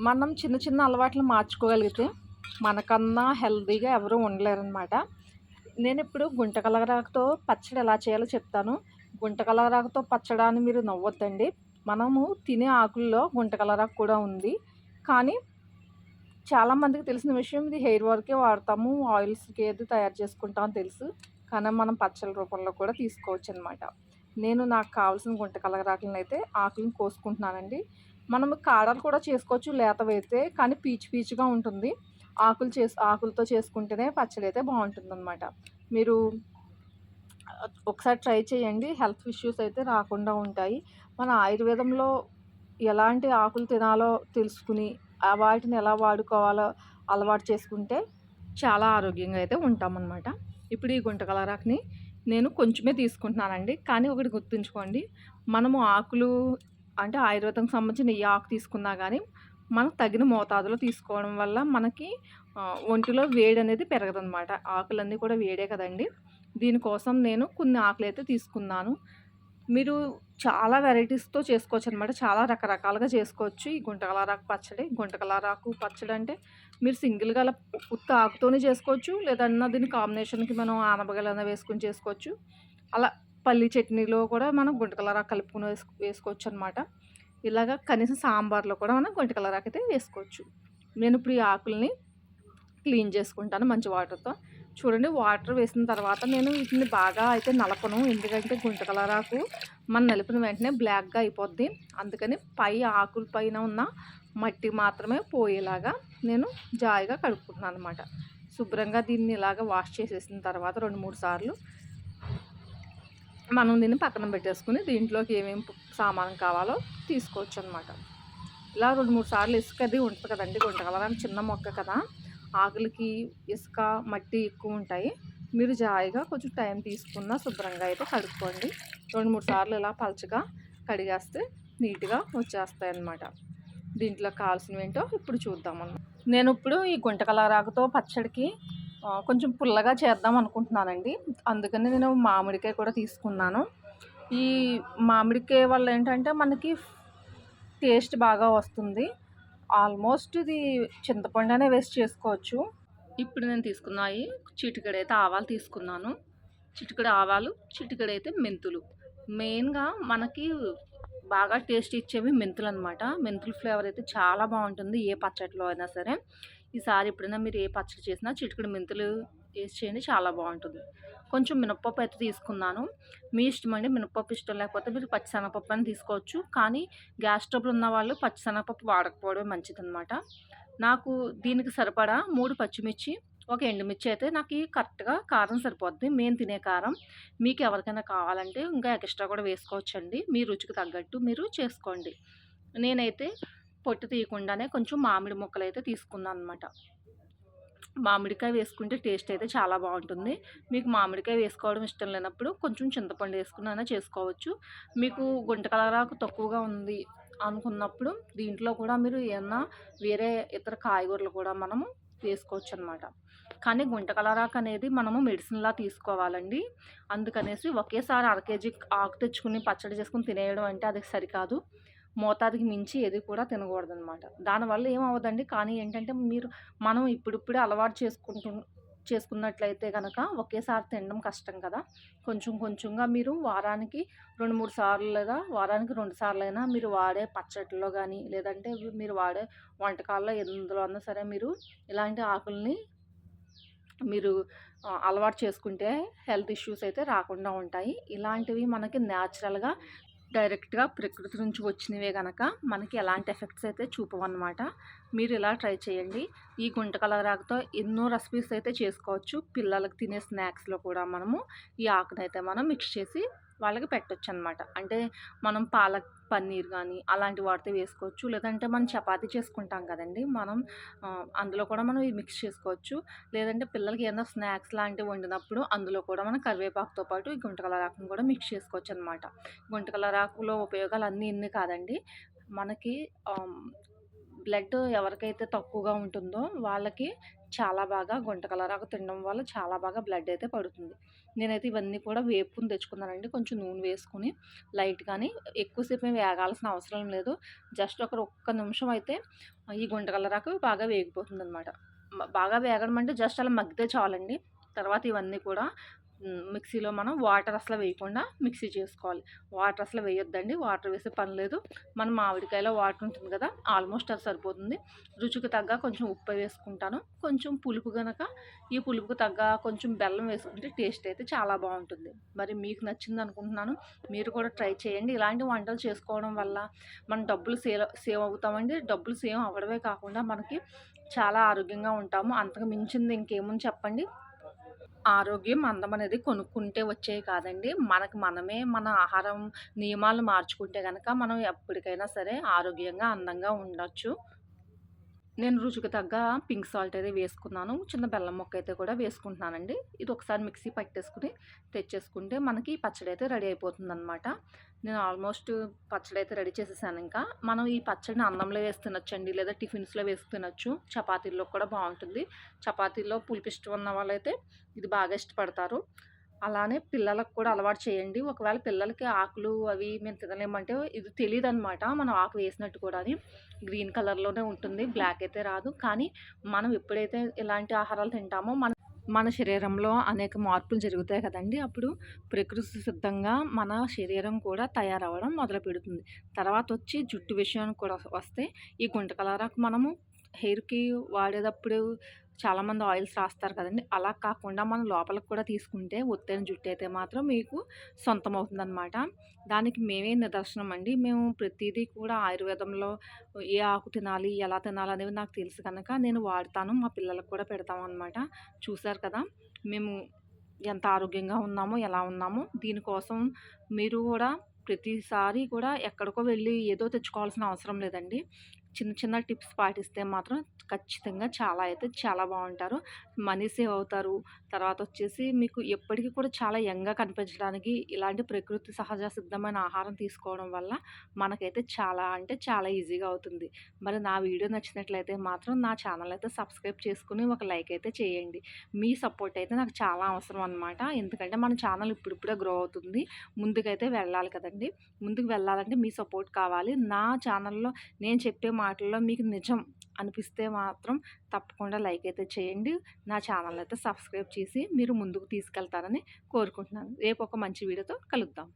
మనం చిన్న చిన్న అలవాట్లు మార్చుకోగలిగితే మనకన్నా హెల్తీగా ఎవరు ఉండలేరనమాట నేను ఇప్పుడు గుంటకలరాకుతో పచ్చడి ఎలా చేయాలో చెప్తాను. గుంటకలరాకుతో పచ్చడి అని మీరు నవ్వొద్దండి. మనము తినే ఆకుల్లో గుంటకలరాకు కూడా ఉంది. కానీ చాలామందికి తెలిసిన విషయం ఇది హెయిర్ వర్కే వాడతాము ఆయిల్స్కి ఏది తయారు చేసుకుంటాం తెలుసు. కానీ మనం పచ్చడి రూపంలో కూడా తీసుకోవచ్చు అనమాట నేను నాకు కావాల్సిన గుంట కలగరాకులను అయితే ఆకులను కోసుకుంటున్నానండి. మనం కాడలు కూడా చేసుకోవచ్చు లేతవైతే కానీ పీచు పీచుగా ఉంటుంది. ఆకులు చేసు ఆకులతో చేసుకుంటేనే పచ్చడి అయితే బాగుంటుంది అనమాట మీరు ఒకసారి ట్రై చేయండి. హెల్త్ ఇష్యూస్ అయితే రాకుండా ఉంటాయి. మన ఆయుర్వేదంలో ఎలాంటి ఆకులు తినాలో తెలుసుకుని వాటిని ఎలా వాడుకోవాలో అలవాటు చేసుకుంటే చాలా ఆరోగ్యంగా అయితే ఉంటామన్నమాట. ఇప్పుడు ఈ గుంటకలరాకుని నేను కొంచెమే తీసుకుంటున్నానండి. కానీ ఒకటి గుర్తుంచుకోండి. మనము ఆకులు అంటే ఆయుర్వేదంకి సంబంధించిన ఏ ఆకు తీసుకున్నా కానీ మనకు తగిన మోతాదులో తీసుకోవడం వల్ల మనకి ఒంటిలో వేడి అనేది పెరగదనమాట ఆకులన్నీ కూడా వేడే కదండి. దీనికోసం నేను కొన్ని ఆకులు అయితే తీసుకున్నాను. మీరు చాలా వెరైటీస్తో చేసుకోవచ్చు అనమాట చాలా రకరకాలుగా చేసుకోవచ్చు. ఈ గుంటకలారాకు పచ్చడి గుంటకలారాకు పచ్చడి అంటే మీరు సింగిల్గా ఉత్త ఆకుతోనే చేసుకోవచ్చు. లేదన్నా దీని కాంబినేషన్కి మనం ఆనపగలన వేసుకుని చేసుకోవచ్చు. అలా పల్లి చట్నీలో కూడా మనం గుంటకలరాకు కలుపుకుని వేసుకు వేసుకోవచ్చు అనమాట ఇలాగ కనీసం సాంబార్లో కూడా మనం గుంటకలరాకు అయితే వేసుకోవచ్చు. నేను ఇప్పుడు ఈ ఆకుల్ని క్లీన్ చేసుకుంటాను మంచి వాటర్తో. చూడండి వాటర్ వేసిన తర్వాత నేను వీటిని బాగా అయితే నలపను. ఎందుకంటే గుంట కలరాకు మన నలిపిన వెంటనే బ్లాక్గా అయిపోద్ది. అందుకని పై ఆకుల పైన ఉన్న మట్టి మాత్రమే పోయేలాగా నేను జాయిగా కడుక్కుంటున్నాను అనమాట శుభ్రంగా దీన్ని ఇలాగ వాష్ చేసేసిన తర్వాత రెండు మూడు సార్లు మనం దీన్ని పక్కన పెట్టేసుకుని దీంట్లోకి ఏమేమి సామానం కావాలో తీసుకోవచ్చు అనమాట ఇలా రెండు మూడు సార్లు ఇసుక అది ఉంటుంది కదండి గుంట కలరాకు చిన్న మొక్క కదా. ఆకులకి ఇసుక మట్టి ఎక్కువ ఉంటాయి. మీరు జాయిగా కొంచెం టైం తీసుకున్న శుభ్రంగా అయితే కడుక్కోండి. రెండు మూడు సార్లు ఇలా పలచగా కడిగేస్తే నీట్గా వచ్చేస్తాయి అన్నమాట దీంట్లో కావాల్సినవి ఏంటో ఇప్పుడు చూద్దామన్న నేను ఇప్పుడు ఈ గుంటకలరాకుతో పచ్చడికి కొంచెం పుల్లగా చేద్దాం అనుకుంటున్నానండి. అందుకని నేను మామిడికాయ కూడా తీసుకున్నాను. ఈ మామిడికాయ వల్ల ఏంటంటే మనకి టేస్ట్ బాగా వస్తుంది. ఆల్మోస్ట్ ఇది చింతపండు అనే వేస్ట్ చేసుకోవచ్చు. ఇప్పుడు నేను తీసుకున్నాయి చిటికడైతే ఆవాలు తీసుకున్నాను. చిటికడ ఆవాలు చిటికడైతే మెంతులు. మెయిన్గా మనకి బాగా టేస్ట్ ఇచ్చేవి మెంతులు అనమాట మెంతుల ఫ్లేవర్ అయితే చాలా బాగుంటుంది ఏ పచ్చడిలో అయినా సరే. ఈసారి ఎప్పుడైనా మీరు ఏ పచ్చడి చేసినా చిటికడ మెంతులు టేస్ట్ చేయండి చాలా బాగుంటుంది. కొంచెం మినప్పప్పు అయితే తీసుకున్నాను. మీ ఇష్టం అండి మినప్పప్పు ఇష్టం లేకపోతే మీరు పచ్చిశనగపప్పు అని తీసుకోవచ్చు. కానీ గ్యాస్ ట్రబుల్ ఉన్న వాళ్ళు పచ్చిశనగపప్పు వాడకపోవడమే మంచిదన్నమాట. నాకు దీనికి సరిపడా మూడు పచ్చిమిర్చి ఒక ఎండుమిర్చి అయితే నాకు కరెక్ట్గా కారం సరిపోద్ది. మేము తినే కారం. మీకు ఎవరికైనా కావాలంటే ఇంకా ఎక్స్ట్రా కూడా వేసుకోవచ్చండి. మీ రుచికి తగ్గట్టు మీరు చేసుకోండి. నేనైతే పొట్టు తీయకుండానే కొంచెం మామిడి ముక్కలు అయితే తీసుకున్నాను అనమాట మామిడికాయ వేసుకుంటే టేస్ట్ అయితే చాలా బాగుంటుంది. మీకు మామిడికాయ వేసుకోవడం ఇష్టం లేనప్పుడు కొంచెం చింతపండు వేసుకున్నా చేసుకోవచ్చు. మీకు గుంట కలరాకు తక్కువగా ఉంది అనుకున్నప్పుడు దీంట్లో కూడా మీరు ఏమన్నా వేరే ఇతర కాయగూరలు కూడా మనము వేసుకోవచ్చు అనమాట కానీ గుంట కలరాకు అనేది మనము మెడిసిన్లా తీసుకోవాలండి. అందుకనేసి ఒకేసారి అర కేజీ ఆకు తెచ్చుకుని పచ్చడి చేసుకుని తినేయడం అంటే అది సరికాదు. మోతాదుకి మించి ఏది కూడా తినకూడదు అనమాట దానివల్ల ఏమవుదండి కానీ ఏంటంటే మీరు మనం ఇప్పుడిప్పుడే అలవాటు చేసుకుంటు చేసుకున్నట్లయితే కనుక ఒకేసారి తినడం కష్టం కదా. కొంచెం కొంచెంగా మీరు వారానికి రెండు మూడు సార్లు లేదా వారానికి రెండు సార్లు అయినా మీరు వాడే పచ్చట్లో కానీ లేదంటే మీరు వాడే వంటకాల్లో ఎందులో అన్నా సరే మీరు ఇలాంటి ఆకుల్ని మీరు అలవాటు చేసుకుంటే హెల్త్ ఇష్యూస్ అయితే రాకుండా ఉంటాయి. ఇలాంటివి మనకి న్యాచురల్గా డైరెక్ట్గా ప్రకృతి నుంచి వచ్చినవే కనుక మనకి ఎలాంటి ఎఫెక్ట్స్ అయితే చూపవన్నమాట మీరు ఇలా ట్రై చేయండి. ఈ గుంటకల రాకతో ఎన్నో రెసిపీస్ అయితే చేసుకోవచ్చు. పిల్లలకు తినే స్నాక్స్లో కూడా మనము ఈ ఆకునైతే మనం మిక్స్ చేసి వాళ్ళకి పెట్టచ్చు అనమాట అంటే మనం పాలక్ పన్నీర్ కానీ అలాంటి వాటితో వేసుకోవచ్చు. లేదంటే మనం చపాతీ చేసుకుంటాం కదండి మనం అందులో కూడా మనం మిక్స్ చేసుకోవచ్చు. లేదంటే పిల్లలకి ఏదైనా స్నాక్స్ లాంటివి వండినప్పుడు అందులో కూడా మనం కరివేపాకుతో పాటు ఈ గుంటకల రాకును కూడా మిక్స్ చేసుకోవచ్చు అనమాట గుంటకల రాకులో ఉపయోగాలు అన్నీ ఇన్ని కాదండి. మనకి బ్లడ్ ఎవరికైతే తక్కువగా ఉంటుందో వాళ్ళకి చాలా బాగా గుంట కలరాకు తినడం వల్ల చాలా బాగా బ్లడ్ అయితే పడుతుంది. నేనైతే ఇవన్నీ కూడా వేపుకుని తెచ్చుకున్నానండి. కొంచెం నూనె వేసుకుని లైట్ కానీ ఎక్కువసేపు వేగాల్సిన అవసరం లేదు. జస్ట్ ఒక ఒక్క నిమిషం అయితే ఈ గుంట కలరాకు బాగా వేగిపోతుంది అనమాట బాగా వేగడం అంటే జస్ట్ అలా మగ్గితే చాలండి. తర్వాత ఇవన్నీ కూడా మిక్సీలో మనం వాటర్ అసలు వేయకుండా మిక్సీ చేసుకోవాలి. వాటర్ అసలు వేయొద్దండి. వాటర్ వేసే పని లేదు. మన మామిడికాయలో వాటర్ ఉంటుంది కదా ఆల్మోస్ట్ అది సరిపోతుంది. రుచికి తగ్గ కొంచెం ఉప్పు వేసుకుంటాను. కొంచెం పులుపు గనక ఈ పులుపుకు తగ్గ కొంచెం బెల్లం వేసుకుంటే టేస్ట్ అయితే చాలా బాగుంటుంది. మరి మీకు నచ్చింది అనుకుంటున్నాను. మీరు కూడా ట్రై చేయండి. ఇలాంటి వంటలు చేసుకోవడం వల్ల మనం డబ్బులు సేవ్ సేవ్ అవుతామండి. డబ్బులు సేవ్ అవ్వడమే కాకుండా మనకి చాలా ఆరోగ్యంగా ఉంటాము. అంతకు మించింది ఇంకేముంది చెప్పండి. ఆరోగ్యం అందం అనేది కొనుక్కుంటే వచ్చేవి కాదండి. మనకు మనమే మన ఆహారం నియమాలు మార్చుకుంటే కనుక మనం ఎప్పటికైనా సరే ఆరోగ్యంగా అందంగా ఉండొచ్చు. నేను రుచికి తగ్గ పింక్ సాల్ట్ అయితే వేసుకున్నాను. చిన్న బెల్లం మొక్క అయితే కూడా వేసుకుంటున్నానండి. ఇది ఒకసారి మిక్సీ పట్టేసుకుని తెచ్చేసుకుంటే మనకి పచ్చడి అయితే రెడీ అయిపోతుంది అనమాట నేను ఆల్మోస్ట్ పచ్చడి అయితే రెడీ చేసేసాను ఇంకా. మనం ఈ పచ్చడిని అన్నంలో వేసి తినొచ్చండి లేదా టిఫిన్స్లో వేసి తినొచ్చు. చపాతీల్లో కూడా బాగుంటుంది. చపాతీల్లో పులిపిష్టం ఉన్న వాళ్ళైతే ఇది బాగా ఇష్టపడతారు. అలానే పిల్లలకు కూడా అలవాటు చేయండి. ఒకవేళ పిల్లలకి ఆకులు అవి మేము తినలేమంటే ఇది తెలియదు అనమాట మనం ఆకు వేసినట్టు కూడా అది గ్రీన్ కలర్లోనే ఉంటుంది. బ్లాక్ అయితే రాదు. కానీ మనం ఎప్పుడైతే ఇలాంటి ఆహారాలు తింటామో మన మన శరీరంలో అనేక మార్పులు జరుగుతాయి కదండి. అప్పుడు ప్రకృతి సిద్ధంగా మన శరీరం కూడా తయారవ్వడం మొదలు పెడుతుంది. తర్వాత వచ్చి జుట్టు విషయానికి కూడా వస్తే ఈ గుంట కలరాకు మనము హెయిర్కి వాడేటప్పుడు చాలామంది ఆయిల్స్ రాస్తారు కదండి. అలా కాకుండా మనం లోపలికి కూడా తీసుకుంటే ఒత్తైన జుట్టు అయితే మాత్రం మీకు సొంతం అవుతుందన్నమాట దానికి మేమే నిదర్శనం అండి. మేము ప్రతిదీ కూడా ఆయుర్వేదంలో ఏ ఆకు తినాలి ఎలా తినాలి అనేవి నాకు తెలుసు కనుక నేను వాడతాను. మా పిల్లలకు కూడా పెడతాము అనమాట చూశారు కదా మేము ఎంత ఆరోగ్యంగా ఉన్నామో ఎలా ఉన్నామో దీనికోసం మీరు కూడా ప్రతిసారి కూడా ఎక్కడికో వెళ్ళి ఏదో తెచ్చుకోవాల్సిన అవసరం లేదండి. చిన్న చిన్న టిప్స్ పాటిస్తే మాత్రం ఖచ్చితంగా చాలా అయితే చాలా బాగుంటారు. మనీ సేవ్ అవుతారు. తర్వాత వచ్చేసి మీకు ఎప్పటికీ కూడా చాలా యంగ్గా కనిపించడానికి ఇలాంటి ప్రకృతి సహజ సిద్ధమైన ఆహారం తీసుకోవడం వల్ల మనకైతే చాలా అంటే చాలా ఈజీగా అవుతుంది. మరి నా వీడియో నచ్చినట్లయితే మాత్రం నా ఛానల్ అయితే సబ్స్క్రైబ్ చేసుకుని ఒక లైక్ అయితే చేయండి. మీ సపోర్ట్ అయితే నాకు చాలా అవసరం అనమాట ఎందుకంటే మన ఛానల్ ఇప్పుడిప్పుడే గ్రో అవుతుంది. ముందుకైతే వెళ్ళాలి కదండి. ముందుకు వెళ్ళాలంటే మీ సపోర్ట్ కావాలి. నా ఛానల్లో నేను చెప్పే మాటల్లో మీకు నిజం అనిపిస్తే మాత్రం తప్పకుండా లైక్ అయితే చేయండి. నా ఛానల్ అయితే సబ్స్క్రైబ్ చేసి మీరు ముందుకు తీసుకెళ్తారని కోరుకుంటున్నాను. రేపు ఒక మంచి వీడియోతో కలుద్దాం.